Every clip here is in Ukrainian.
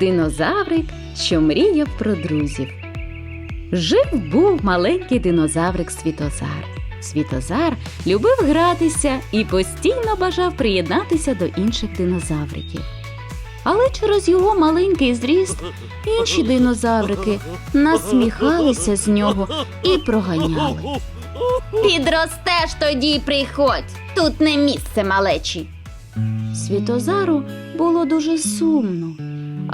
Динозаврик, що мріяв про друзів. Жив був маленький динозаврик Світозар. Світозар любив гратися і постійно бажав приєднатися до інших динозавриків. Але через його маленький зріст інші динозаврики насміхалися з нього і проганяли. Підростеш тоді й приходь. Тут не місце малечі. Світозару було дуже сумно,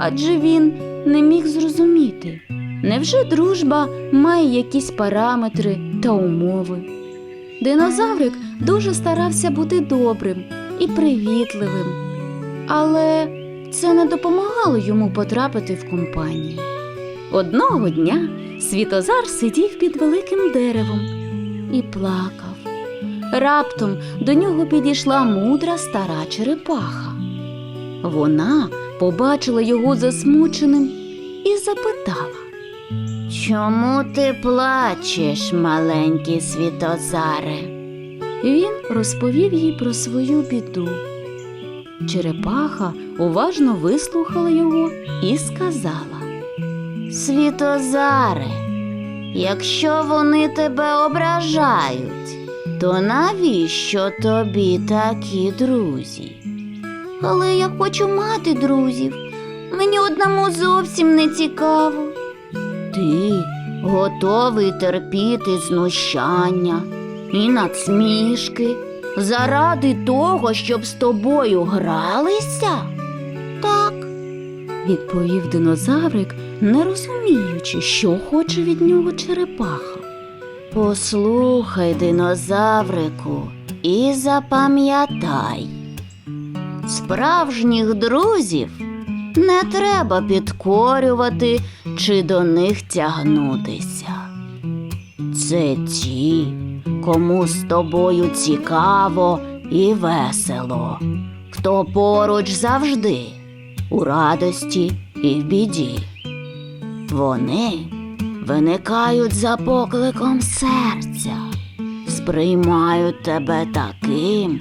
адже він не міг зрозуміти, невже дружба має якісь параметри та умови. Динозаврик дуже старався бути добрим і привітливим, але це не допомагало йому потрапити в компанію. Одного дня Світозар сидів під великим деревом і плакав. Раптом до нього підійшла мудра стара черепаха. Вона побачила його засмученим і запитала. Чому ти плачеш, маленький світозаре? Він розповів їй про свою біду. Черепаха уважно вислухала його і сказала. Світозаре, якщо вони тебе ображають, то навіщо тобі такі друзі? Але я хочу мати друзів. Мені одному зовсім не цікаво. Ти готовий терпіти знущання і надсмішки заради того, щоб з тобою гралися? Так. Відповів динозаврик, не розуміючи, що хоче від нього черепаха. Послухай, динозаврику, і запам'ятай. Справжніх друзів не треба підкорювати чи до них тягнутися. Це ті, кому з тобою цікаво і весело, хто поруч завжди, у радості і в біді. Вони виникають за покликом серця, сприймають тебе таким,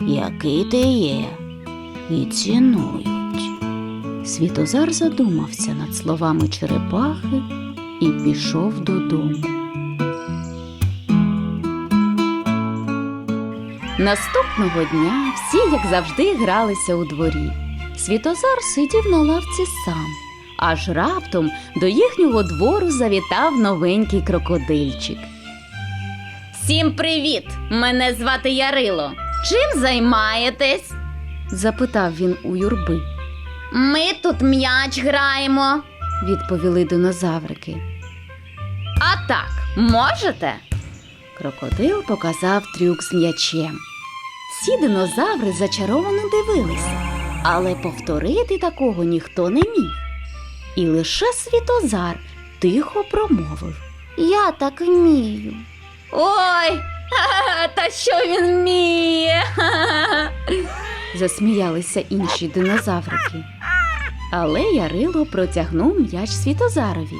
який ти є, і цінують. Світозар задумався над словами черепахи і пішов додому. Наступного дня всі, як завжди, гралися у дворі. Світозар сидів на лавці сам, аж раптом до їхнього двору завітав новенький крокодильчик. Всім привіт! Мене звати Ярило. Чим займаєтесь? Запитав він у юрби. Ми тут м'яч граємо. Відповіли динозаврики. А так, можете? Крокодил показав трюк з м'ячем. Всі динозаври зачаровано дивилися, але повторити такого ніхто не міг. І лише світозар тихо промовив. Я так вмію. Ой, та що він вміє? Засміялися інші динозаврики. Але Ярило протягнув м'яч світозарові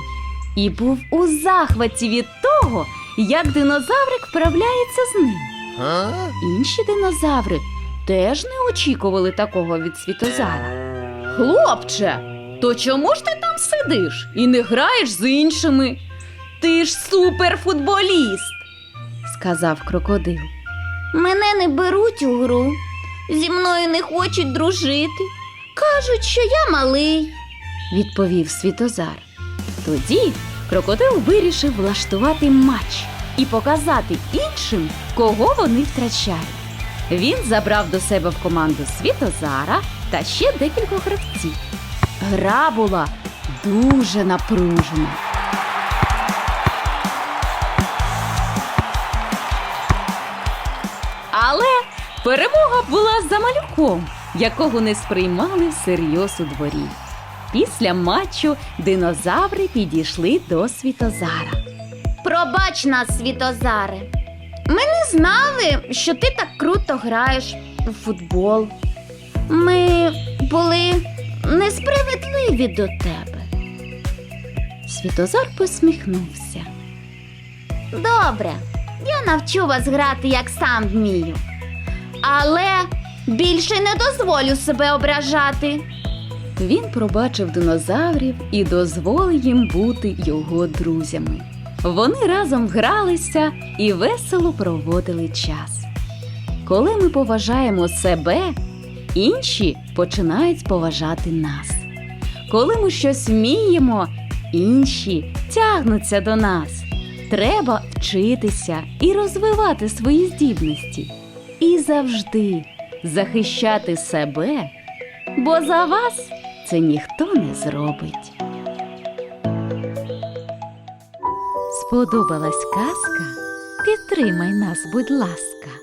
і був у захваті від того, як динозаврик вправляється з ним. Інші динозаври теж не очікували такого від Світозара. Хлопче, то чому ж ти там сидиш і не граєш з іншими? Ти ж суперфутболіст, сказав крокодил. Мене не беруть у гру. Зі мною не хочуть дружити. Кажуть, що я малий. відповів Світозар. Тоді крокодил вирішив влаштувати матч і показати іншим, кого вони втрачають. Він забрав до себе в команду Світозара та ще декількох гравців. Гра була дуже напружена. Але перемога була за малюком, якого не сприймали всерйоз у дворі. Після матчу динозаври підійшли до Світозара. Пробач нас, світозаре. Ми не знали, що ти так круто граєш у футбол. Ми були несправедливі до тебе. Світозар посміхнувся. Добре, я навчу вас грати, як сам вмію. Але більше не дозволю себе ображати. Він пробачив динозаврів і дозволив їм бути його друзями. Вони разом гралися і весело проводили час. Коли ми поважаємо себе, інші починають поважати нас. Коли ми щось вміємо, інші тягнуться до нас. Треба вчитися і розвивати свої здібності. І завжди захищати себе, бо за вас це ніхто не зробить. Сподобалась казка? Підтримай нас, будь ласка.